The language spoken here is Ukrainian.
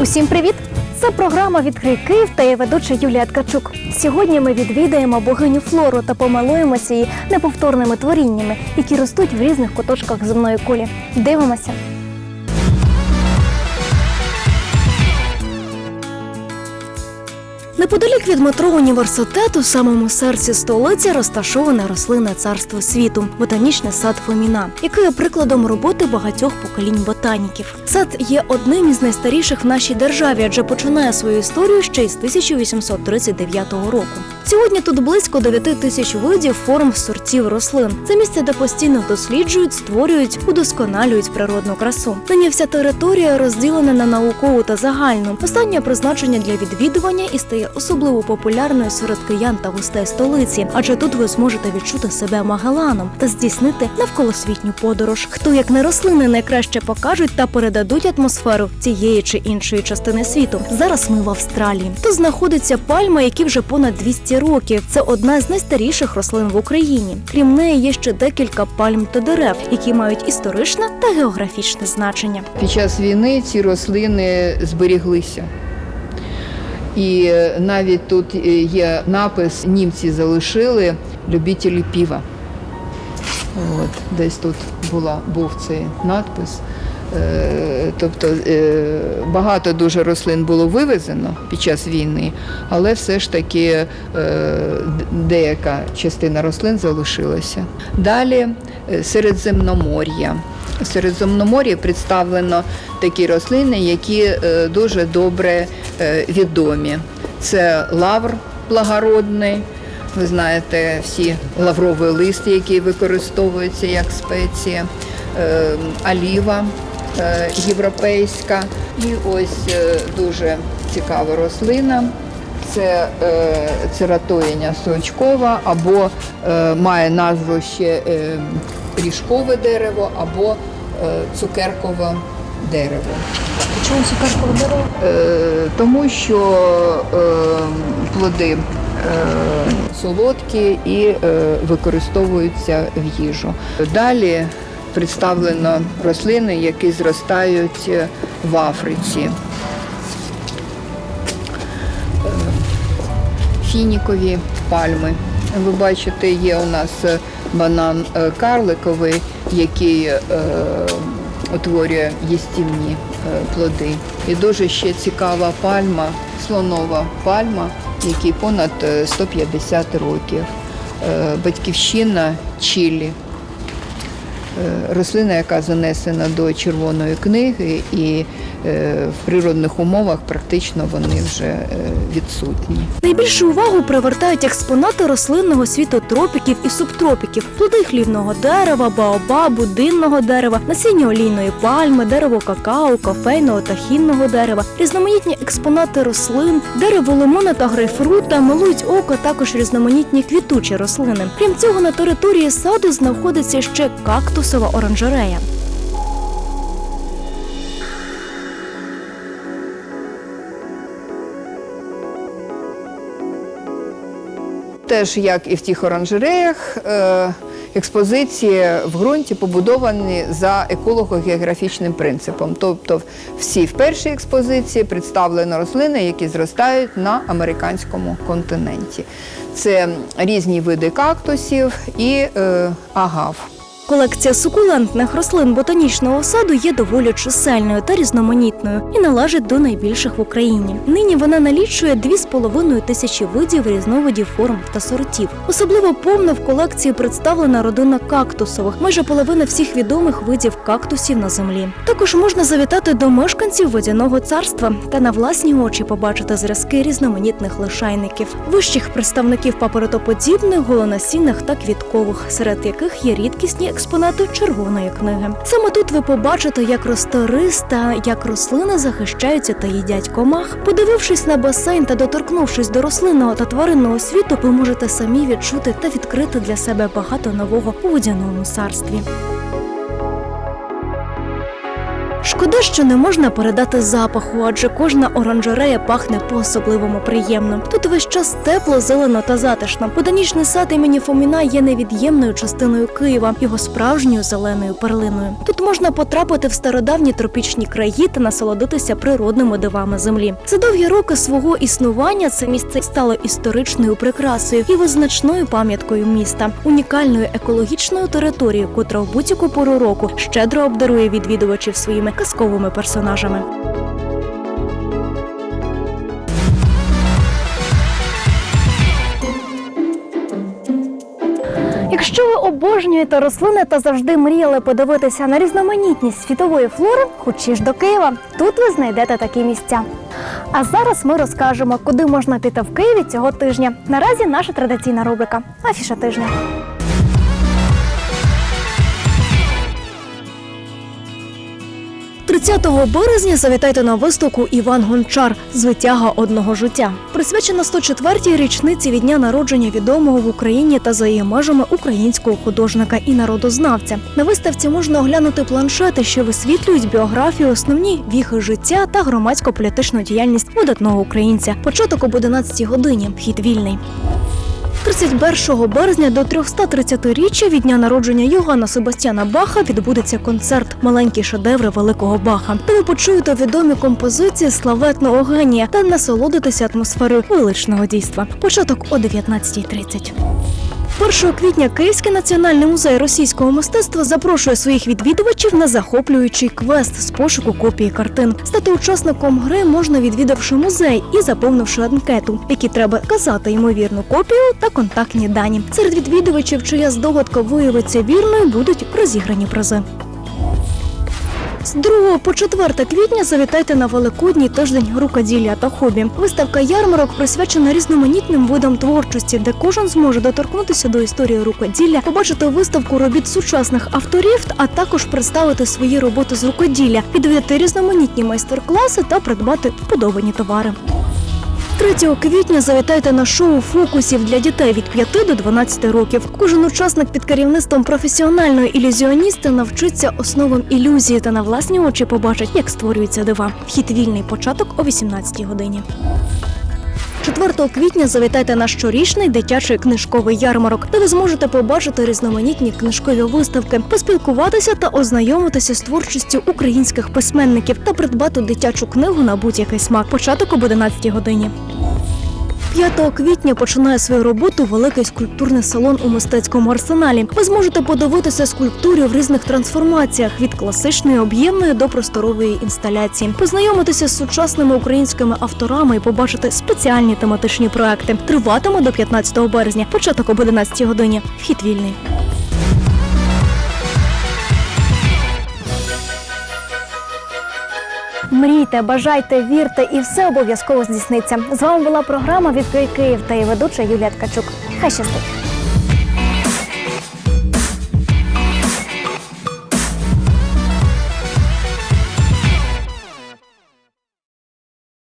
Усім привіт! Це програма Відкрий Київ та я ведуча Юлія Ткачук. Сьогодні ми відвідаємо богиню Флору та помилуємося її неповторними творіннями, які ростуть в різних куточках земної кулі. Дивимося. Неподалік від метро університету, в самому серці столиці, розташоване рослинне царство світу ботанічний сад Фоміна, який є прикладом роботи багатьох поколінь ботаніків. Сад є одним із найстаріших в нашій державі, адже починає свою історію ще із 1839 року. Сьогодні тут близько 9 тисяч видів форм сортів рослин. Це місце, де постійно досліджують, створюють, удосконалюють природну красу. Нині вся територія розділена на наукову та загальну. Останнє призначення для відвідування і стає особливо популярною серед киян та гостей столиці, адже тут ви зможете відчути себе Магеланом та здійснити навколосвітню подорож. Хто як не рослини найкраще покажуть та передадуть атмосферу цієї чи іншої частини світу. Зараз ми в Австралії. Тут знаходиться пальма, які вже понад 200 років. Це одна з найстаріших рослин в Україні. Крім неї, є ще декілька пальм та дерев, які мають історичне та географічне значення. Під час війни ці рослини зберіглися. І навіть тут є напис німці залишили любителі піва. От, десь тут була, був цей надпис. Е, Тобто е, багато дуже рослин було вивезено під час війни, але все ж таки е, деяка частина рослин залишилася. Далі Середземномор'я. Середземномор'ї представлено такі рослини, які е, дуже добре е, відомі. Це лавр благородний. Ви знаєте, всі лавровий лист, який використовується як спеція, оліва е, європейська. І ось дуже цікава рослина. Це е, цератоїня стручкова, або е, має назву ще е, ріжкове дерево, або цукеркове дерево. Чому цукеркове дерево? Е, тому що е, плоди е, солодкі і е, використовуються в їжу. Далі представлено рослини, які зростають е, в Африці. Е, Фінікові пальми. Ви бачите, є у нас е, банан е, карликовий, який е, утворює їстівні е, плоди. І дуже ще цікава пальма, слонова пальма, якій понад е, 150 років. Е, Батьківщина Чилі. Е, Рослина, яка занесена до червоної книги, і е, в природних умовах практично вони вже е, відсутні. Найбільшу увагу привертають експонати рослинного світу тропіків і субтропіків, плоди хлівного дерева, баобабу, динного дерева, насіння олійної пальми, дерево какао, кофейного та хінного дерева, різноманітні експонати рослин, дерево лимона та грейпфрута, милують око також різноманітні квітучі рослини. Крім цього, на території саду знаходиться ще кактусова оранжерея. Теж як і в тих оранжереях, е, експозиції в ґрунті побудовані за еколого-географічним принципом. Тобто, всі в першій експозиції представлено рослини, які зростають на американському континенті. Це різні види кактусів і е, агав. Колекція сукулентних рослин ботанічного саду є доволі чисельною та різноманітною і належить до найбільших в Україні. Нині вона налічує 2,5 тисячі видів різновидів форм та сортів. Особливо повно в колекції представлена родина кактусових, майже половина всіх відомих видів кактусів на землі. Також можна завітати до мешканців водяного царства та на власні очі побачити зразки різноманітних лишайників, вищих представників паперотоподібних, голонасінних та квіткових, серед яких є рідкісні експонати червоної книги. Саме тут ви побачите, як росте рис та як рослини захищаються та їдять комах. Подивившись на басейн та доторкнувшись до рослинного та тваринного світу, ви можете самі відчути та відкрити для себе багато нового у водяному царстві. Шкода, що не можна передати запаху, адже кожна оранжерея пахне по-особливому приємно. Тут весь час тепло, зелено та затишно. Ботанічний сад імені Фоміна є невід'ємною частиною Києва, його справжньою зеленою перлиною. Тут можна потрапити в стародавні тропічні краї та насолодитися природними дивами землі. За довгі роки свого існування це місце стало історичною прикрасою і визначною пам'яткою міста, унікальною екологічною територією, котра в будь-яку пору року щедро обдарує відвідувачів своїми казковими персонажами. Якщо ви обожнюєте рослини та завжди мріяли подивитися на різноманітність світової флори, хочі до Києва, тут ви знайдете такі місця. А зараз ми розкажемо, куди можна піти в Києві цього тижня. Наразі наша традиційна рубрика Афіша тижня. «30 березня завітайте на виставку Іван Гончар Звитяга одного життя. Присвячена 104-й річниці від дня народження відомого в Україні та за її межами українського художника і народознавця. На виставці можна оглянути планшети, що висвітлюють біографію, основні віхи життя та громадсько-політичну діяльність видатного українця. Початок об 11 годині. Вхід вільний. 31 березня до 330-річчя від дня народження Йоганна Себастьяна Баха відбудеться концерт Маленькі шедеври великого Баха, де почуєте відомі композиції славетного генія та насолодитися атмосферою величного дійства. Початок о 19.30. 1 квітня Київський національний музей російського мистецтва запрошує своїх відвідувачів на захоплюючий квест з пошуку копії картин. Стати учасником гри можна відвідавши музей і заповнивши анкету, в якій треба казати ймовірну копію та контактні дані. Серед відвідувачів, чия здогадка виявиться вірною, будуть розіграні призи. З 2 по 4 квітня завітайте на Великодній тиждень рукоділля та хобі. Виставка ярмарок присвячена різноманітним видам творчості, де кожен зможе доторкнутися до історії рукоділля, побачити виставку робіт сучасних авторів, а також представити свої роботи з рукоділля, відвідати різноманітні майстер-класи та придбати вподобані товари. 3 квітня завітайте на шоу фокусів для дітей від 5 до 12 років. Кожен учасник під керівництвом професіонального ілюзіоніста навчиться основам ілюзії та на власні очі побачить, як створюються дива. Вхід вільний початок о 18 годині. 4 квітня завітайте на щорічний дитячий книжковий ярмарок, де ви зможете побачити різноманітні книжкові виставки, поспілкуватися та ознайомитися з творчістю українських письменників та придбати дитячу книгу на будь-який смак. Початок об 11 годині. 5 квітня починає свою роботу великий скульптурний салон у мистецькому арсеналі. Ви зможете подивитися скульптурі в різних трансформаціях від класичної об'ємної до просторової інсталяції, познайомитися з сучасними українськими авторами і побачити спеціальні тематичні проекти. Триватиме до 15 березня. Початок об 11 годині. Вхід вільний. Мрійте, бажайте, вірте, і все обов'язково здійсниться. З вами була програма Відкрий Київ та її ведуча Юлія Ткачук. Хай щастить!